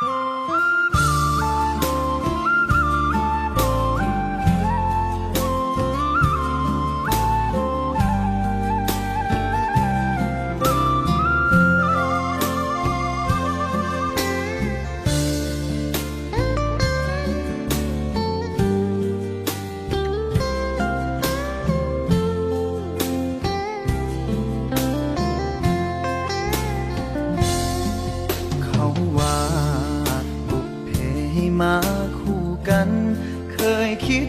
เข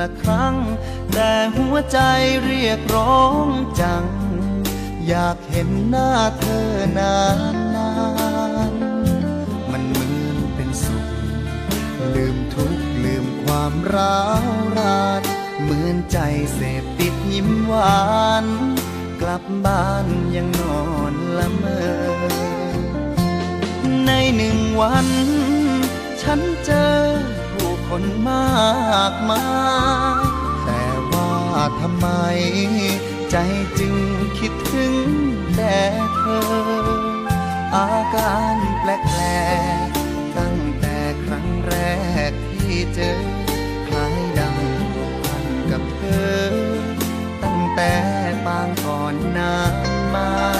ละครั้ง แต่หัวใจเรียกร้องจัง อยากเห็นหน้าเธอนานนานๆมันเหมือนเป็นสุข ลืมทุกข์ลืมความร้าวรานเหมือนใจเสพติดยิ้มหวาน กลับบ้านยังนอนละเมอ ในหนึ่งวัน ฉันเจอ คนมากมายแต่ว่าทำไม ใจจึงคิดถึงแต่เธอ อาการแปลกๆตั้งแต่ครั้งแรกที่เจอคล้ายดังผูกพันกับเธอ ตั้งแต่ปางก่อนนานมา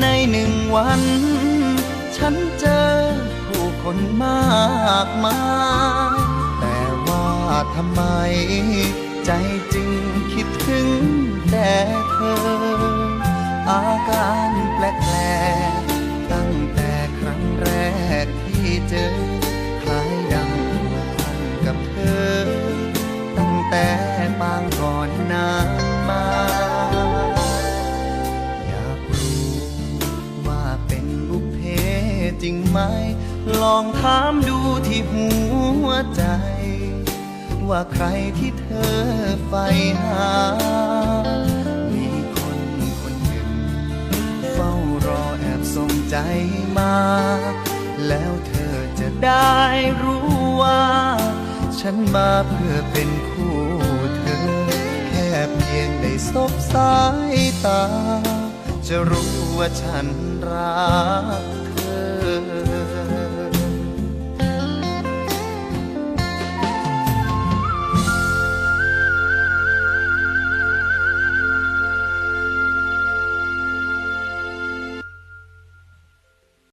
ในหนึ่งวัน ฉันเจอผู้คนมากมาย แต่ว่าทำไม ใจจึงคิดถึงแต่เธอ อาการ ริงไหม ลองถามดูที่หัวใจ ว่าใครที่เธอใฝ่หา มีคนคนหนึ่ง เฝ้ารอแอบส่งใจมา แล้วเธอจะได้รู้ว่า ฉันมาเพื่อเป็นคู่เธอ แค่เพียงได้สบสายตาจะรู้ว่าฉันรัก